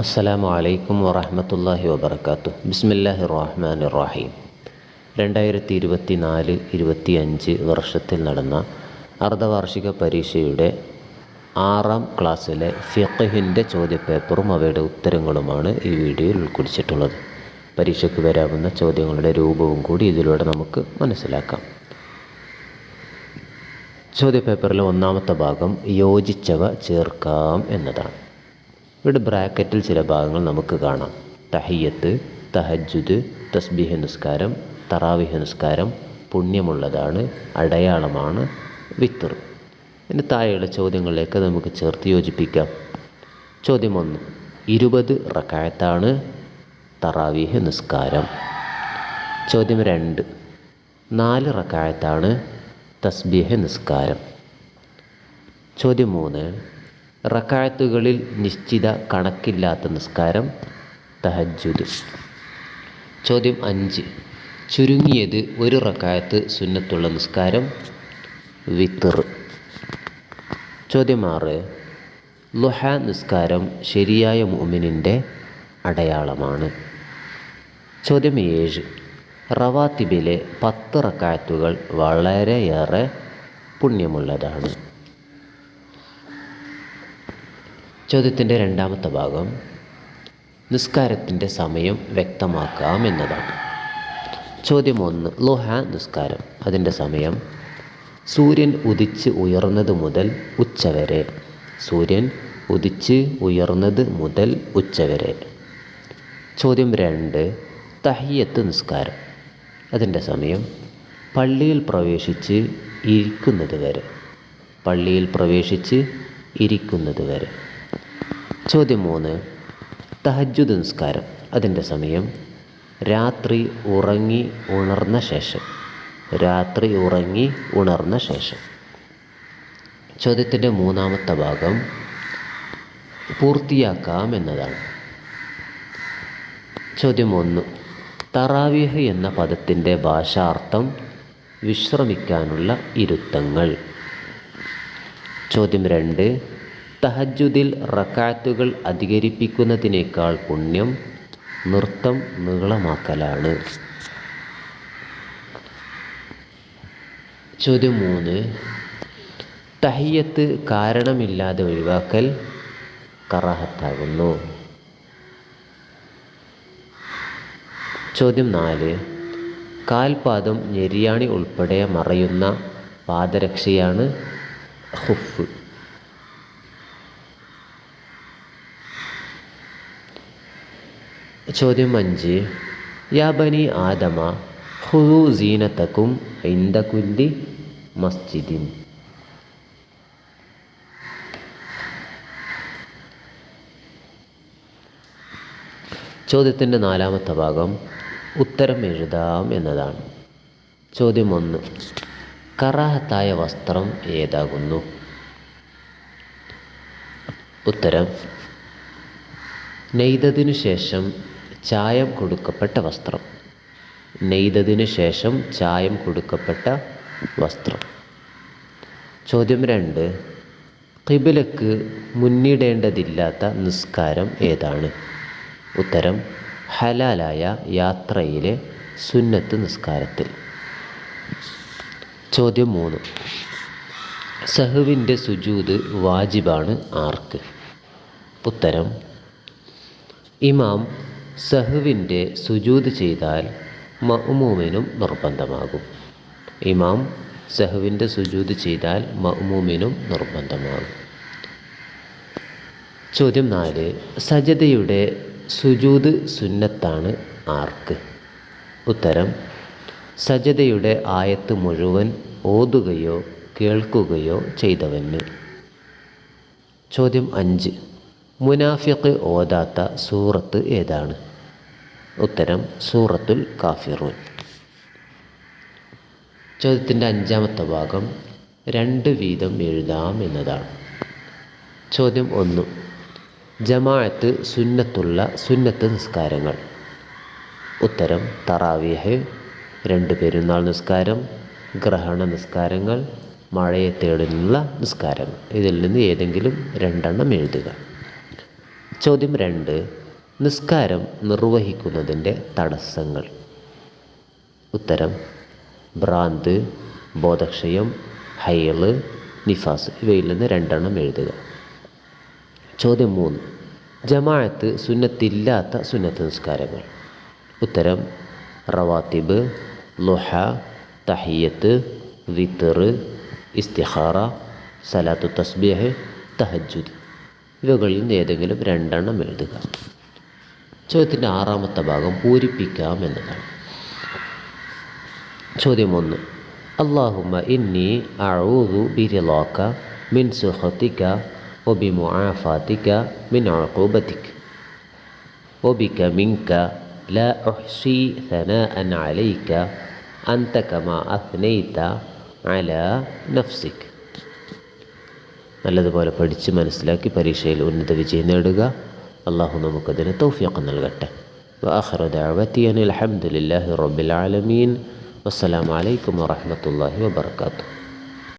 അസ്സലാമു അലൈക്കും വറഹമത്തല്ലാഹി വബർക്കാത്തു ബിസ്മില്ലാഹി റഹ്മാൻ റഹീം രണ്ടായിരത്തി ഇരുപത്തി നാല് ഇരുപത്തി അഞ്ച് വർഷത്തിൽ നടന്ന അർദ്ധവാർഷിക പരീക്ഷയുടെ ആറാം ക്ലാസ്സിലെ ഫിഖഹിന്റെ ചോദ്യപേപ്പറും അവയുടെ ഉത്തരങ്ങളുമാണ് ഈ വീഡിയോയിൽ ഉൾക്കൊള്ളിച്ചിട്ടുള്ളത്. പരീക്ഷയ്ക്ക് വരാവുന്ന ചോദ്യങ്ങളുടെ രൂപവും കൂടി ഇതിലൂടെ നമുക്ക് മനസ്സിലാക്കാം. ചോദ്യപേപ്പറിലെ ഒന്നാമത്തെ ഭാഗം യോജിച്ചവ ചേർക്കാം എന്നതാണ്. ഇവിടെ ബ്രാക്കറ്റിൽ ചില ഭാഗങ്ങൾ നമുക്ക് കാണാം. തഹയ്യത്ത് തഹജുദ് തസ്ബീഹ് നിസ്കാരം തറാവിഹ് നിസ്കാരം പുണ്യമുള്ളതാണ് അടയാളമാണ് വിത്തർ ഇതിന് താഴെയുള്ള ചോദ്യങ്ങളിലേക്ക് നമുക്ക് ചേർത്ത് യോജിപ്പിക്കാം. ചോദ്യം ഒന്ന് ഇരുപത് റക്കായത്താണ് തറാവീഹ് നിസ്കാരം. ചോദ്യം രണ്ട് നാല് റക്കായത്താണ് തസ്ബീഹ് നിസ്കാരം. ചോദ്യം മൂന്ന് റക്കായത്തുകളിൽ നിശ്ചിത കണക്കില്ലാത്ത നിസ്കാരം തഹജുദ് ചോദ്യം അഞ്ച്. ചുരുങ്ങിയത് ഒരു റക്കായത്ത് സുന്നത്തുള്ള നിസ്കാരം വിത്തർ ചോദ്യം ആറ്. ലുഹ നിസ്കാരം ശരിയായ മുമിനിന്റെ അടയാളമാണ്. ചോദ്യം ഏഴ്. റവാത്തിബിലെ പത്ത് റക്കായത്തുകൾ വളരെയേറെ പുണ്യമുള്ളതാണ്. ചോദ്യത്തിന്റെ രണ്ടാമത്തെ ഭാഗം നിസ്കാരത്തിന്റെ സമയം വ്യക്തമാക്കാം എന്നതാണ്. ചോദ്യം ഒന്ന് ലോഹ നിസ്കാരം. അതിന്റെ സമയം സൂര്യൻ ഉദിച്ച് ഉയർന്നത് മുതൽ ഉച്ചവരെ സൂര്യൻ ഉദിച്ച് ഉയർന്നത് മുതൽ ഉച്ചവരെ ചോദ്യം രണ്ട് തഹിയത്ത് നിസ്കാരം. അതിന്റെ സമയം പള്ളിയിൽ പ്രവേശിച്ച് ഇരിക്കുന്നത് വരെ. പള്ളിയിൽ പ്രവേശിച്ച് ഇരിക്കുന്നത് വരെ. ചോദ്യം മൂന്ന് തഹജുദ് നിസ്കാരം. അതിന്റെ സമയം. രാത്രി ഉറങ്ങി ഉണർന്ന ശേഷം. രാത്രി ഉറങ്ങി ഉണർന്ന ശേഷം. ചോദ്യത്തിന്റെ മൂന്നാമത്തെ ഭാഗം. പൂർത്തിയാക്കാം എന്നതാണ്. ചോദ്യം ഒന്ന് തറാവിഹ് എന്ന പദത്തിന്റെ ഭാഷാർത്ഥം വിശ്രമിക്കാനുള്ള ഇരുത്തങ്ങൾ. ചോദ്യം രണ്ട്. തഹജുദിൽ റക്കാത്തുകൾ അധികരിപ്പിക്കുന്നതിനേക്കാൾ പുണ്യം നൃത്തം നീളമാക്കലാണ്. ചോദ്യം മൂന്ന്. തഹിയത്ത് കാരണമില്ലാതെ ഒഴിവാക്കൽ കറാഹത്താകുന്നു. ചോദ്യം നാല്. കാൽപാദം ഞെരിയാണി ഉൾപ്പെടെ മറയുന്ന പാദരക്ഷയാണ് ഹുഫ്. ചോദ്യം അഞ്ച്. യാബനി ആദമ ഹുറു സീനത്തക്കും ഇന്ദകുല്ലി മസ്ജിദിൻ. ചോദ്യത്തിന്റെ നാലാമത്തെ ഭാഗം ഉത്തരം എഴുതാം എന്നതാണ്. ചോദ്യം ഒന്ന്. കറാഹത്തായ വസ്ത്രം ഏതാകുന്നു? ഉത്തരം. നെയ്തതിനു ശേഷം ചായം കൊടുക്കപ്പെട്ട വസ്ത്രം. നെയ്തതിനു ശേഷം ചായം കൊടുക്കപ്പെട്ട വസ്ത്രം. ചോദ്യം രണ്ട്. കിബിലക്ക് മുന്നിടേണ്ടതില്ലാത്ത നിസ്കാരം ഏതാണ്? ഉത്തരം ഹലാലായ യാത്രയിലെ സുന്നത്ത് നിസ്കാരത്തിൽ. ചോദ്യം മൂന്ന്. സഹുവിന്റെ സുജൂത് വാജിബാണ് ആർക്ക്? ഉത്തരം ഇമാം സഹുവിന്റെ സുജൂത് ചെയ്താൽ മഅ്മൂമിനും നിർബന്ധമാകും. ഇമാം സഹുവിന്റെ സുജൂത് ചെയ്താൽ മഅ്മൂമിനും നിർബന്ധമാകും. ചോദ്യം നാല് സജതയുടെ സുജൂത് സുന്നത്താണ് ആർക്ക്? ഉത്തരം സജതയുടെ ആയത്ത് മുഴുവൻ ഓതുകയോ കേൾക്കുകയോ ചെയ്തവന്. ചോദ്യം അഞ്ച് മുനാഫിഖ് ഓതാത്ത സൂറത്ത് ഏതാണ്? ഉത്തരം സൂറത്തുൽ കാഫിറൂൻ. ചോദ്യത്തിന്റെ അഞ്ചാമത്തെ ഭാഗം രണ്ട് വീതം എഴുതാം എന്നതാണ്. ചോദ്യം ഒന്ന് ജമാഅത്ത് സുന്നത്തുള്ള സുന്നത്ത് നിസ്കാരങ്ങൾ. ഉത്തരം തറാവീഹ് രണ്ട് പെരുന്നാൾ നിസ്കാരം ഗ്രഹണ നിസ്കാരങ്ങൾ മഴയെ തേടുന്നുള്ള നിസ്കാരങ്ങൾ. ഇതിൽ നിന്ന് ഏതെങ്കിലും രണ്ടെണ്ണം എഴുതുക. ചോദ്യം രണ്ട്. നിസ്കാരം നിർവഹിക്കുന്നതിന്റെ തടസ്സങ്ങൾ. ഉത്തരം ഭ്രാന്ത് ബോധക്ഷയം ഹയൾ നിഫാസ് ഇവയിൽ നിന്ന് രണ്ടെണ്ണം എഴുതുക. ചോദ്യം മൂന്ന്. ജമാഅത്ത് സുന്നത്തില്ലാത്ത സുന്നത്ത് നിസ്കാരങ്ങൾ. ഉത്തരം റവാത്തിബ് ലുഹ തഹിയത്ത് വിത്തർ ഇസ്തിഹാറ സലാത്തു തസ്ബീഹ് തഹജുദ് ഇവകളിൽ നിന്ന് ഏതെങ്കിലും രണ്ടെണ്ണം എഴുതുക ചോദ്യത്തിൻ്റെ ആറാമത്തെ ഭാഗം പൂരിപ്പിക്കാം എന്നതാണ് ചോദ്യം ഒന്ന് അള്ളാഹുമ്മ ഇന്നി അഊദു ബിരിളാക്ക മിൻ സുഖത്തിക وبمعافاتك من عقوبتك وبك منك لا أحصي ثناء عليك أنت كما أثنيت على نفسك നല്ലതുപോലെ പഠിച്ച് മനസ്സിലാക്കി പരീക്ഷയിൽ ഉന്നത വിജയം നേടുക അള്ളാഹു നമുക്കതിന് തൗഫീഖ് നൽകട്ടെ وآخر دعوتي أن الحمد لله رب العالمين والسلام عليكم ورحمة الله وبركاته